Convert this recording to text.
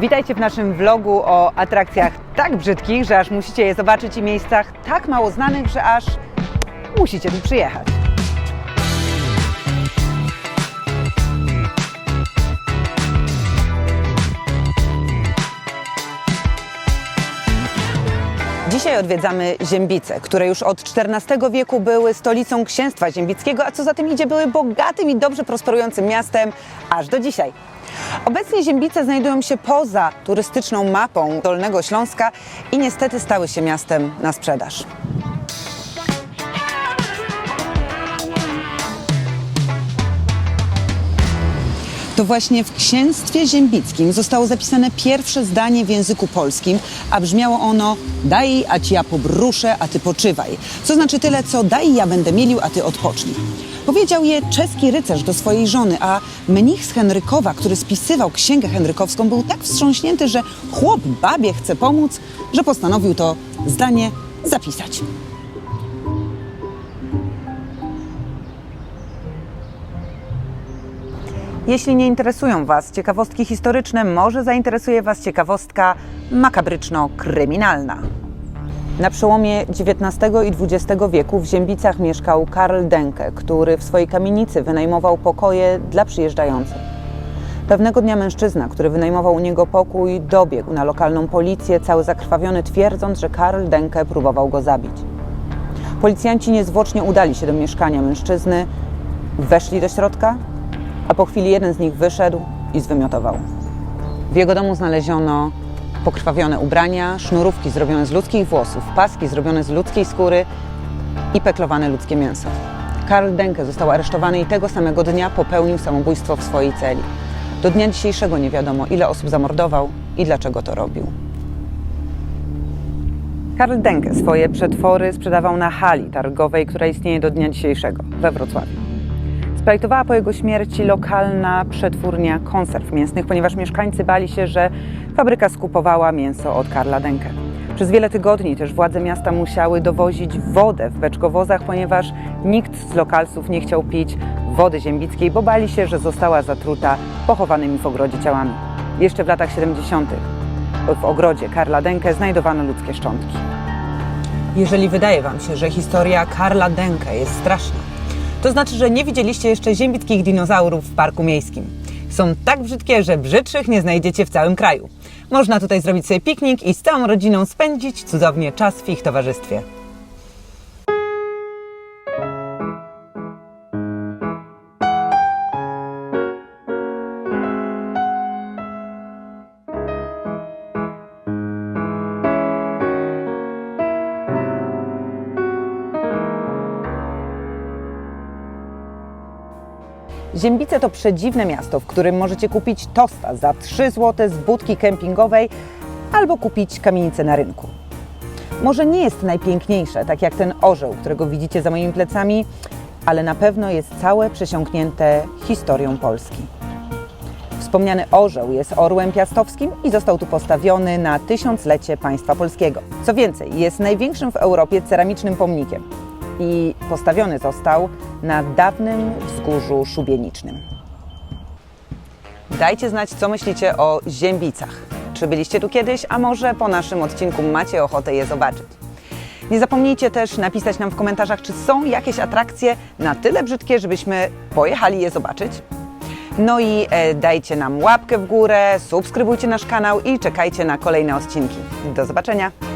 Witajcie w naszym vlogu o atrakcjach tak brzydkich, że aż musicie je zobaczyć i miejscach tak mało znanych, że aż musicie tu przyjechać. Dzisiaj odwiedzamy Ziębice, które już od XIV wieku były stolicą księstwa ziębickiego, a co za tym idzie, były bogatym i dobrze prosperującym miastem aż do dzisiaj. Obecnie Ziębice znajdują się poza turystyczną mapą Dolnego Śląska i niestety stały się miastem na sprzedaż. To właśnie w księstwie ziębickim zostało zapisane pierwsze zdanie w języku polskim, a brzmiało ono daj, a ci ja pobruszę, a ty poczywaj. Co znaczy tyle, co daj, ja będę mielił, a ty odpocznij. Powiedział je czeski rycerz do swojej żony, a mnich z Henrykowa, który spisywał księgę henrykowską, był tak wstrząśnięty, że chłop babie chce pomóc, że postanowił to zdanie zapisać. Jeśli nie interesują Was ciekawostki historyczne, może zainteresuje Was ciekawostka makabryczno-kryminalna. Na przełomie XIX i XX wieku w Ziębicach mieszkał Karl Denke, który w swojej kamienicy wynajmował pokoje dla przyjeżdżających. Pewnego dnia mężczyzna, który wynajmował u niego pokój, dobiegł na lokalną policję, cały zakrwawiony, twierdząc, że Karl Denke próbował go zabić. Policjanci niezwłocznie udali się do mieszkania mężczyzny, weszli do środka, a po chwili jeden z nich wyszedł i zwymiotował. W jego domu znaleziono pokrwawione ubrania, sznurówki zrobione z ludzkich włosów, paski zrobione z ludzkiej skóry i peklowane ludzkie mięso. Karl Denke został aresztowany i tego samego dnia popełnił samobójstwo w swojej celi. Do dnia dzisiejszego nie wiadomo, ile osób zamordował i dlaczego to robił. Karl Denke swoje przetwory sprzedawał na hali targowej, która istnieje do dnia dzisiejszego we Wrocławiu. Splajtowała po jego śmierci lokalna przetwórnia konserw mięsnych, ponieważ mieszkańcy bali się, że fabryka skupowała mięso od Karla Denke. Przez wiele tygodni też władze miasta musiały dowozić wodę w beczkowozach, ponieważ nikt z lokalsów nie chciał pić wody ziębickiej, bo bali się, że została zatruta pochowanymi w ogrodzie ciałami. Jeszcze w latach 70. w ogrodzie Karla Denke znajdowano ludzkie szczątki. Jeżeli wydaje Wam się, że historia Karla Denke jest straszna, to znaczy, że nie widzieliście jeszcze ziembickich dinozaurów w parku miejskim. Są tak brzydkie, że brzydszych nie znajdziecie w całym kraju. Można tutaj zrobić sobie piknik i z całą rodziną spędzić cudownie czas w ich towarzystwie. Ziębice to przedziwne miasto, w którym możecie kupić tosta za 3 zł z budki kempingowej albo kupić kamienicę na rynku. Może nie jest najpiękniejsze, tak jak ten orzeł, którego widzicie za moimi plecami, ale na pewno jest całe przesiąknięte historią Polski. Wspomniany orzeł jest orłem piastowskim i został tu postawiony na tysiąclecie państwa polskiego. Co więcej, jest największym w Europie ceramicznym pomnikiem i postawiony został na dawnym wzgórzu szubienicznym. Dajcie znać, co myślicie o Ziębicach. Czy byliście tu kiedyś, a może po naszym odcinku macie ochotę je zobaczyć? Nie zapomnijcie też napisać nam w komentarzach, czy są jakieś atrakcje na tyle brzydkie, żebyśmy pojechali je zobaczyć. No i e, dajcie nam łapkę w górę, subskrybujcie nasz kanał i czekajcie na kolejne odcinki. Do zobaczenia!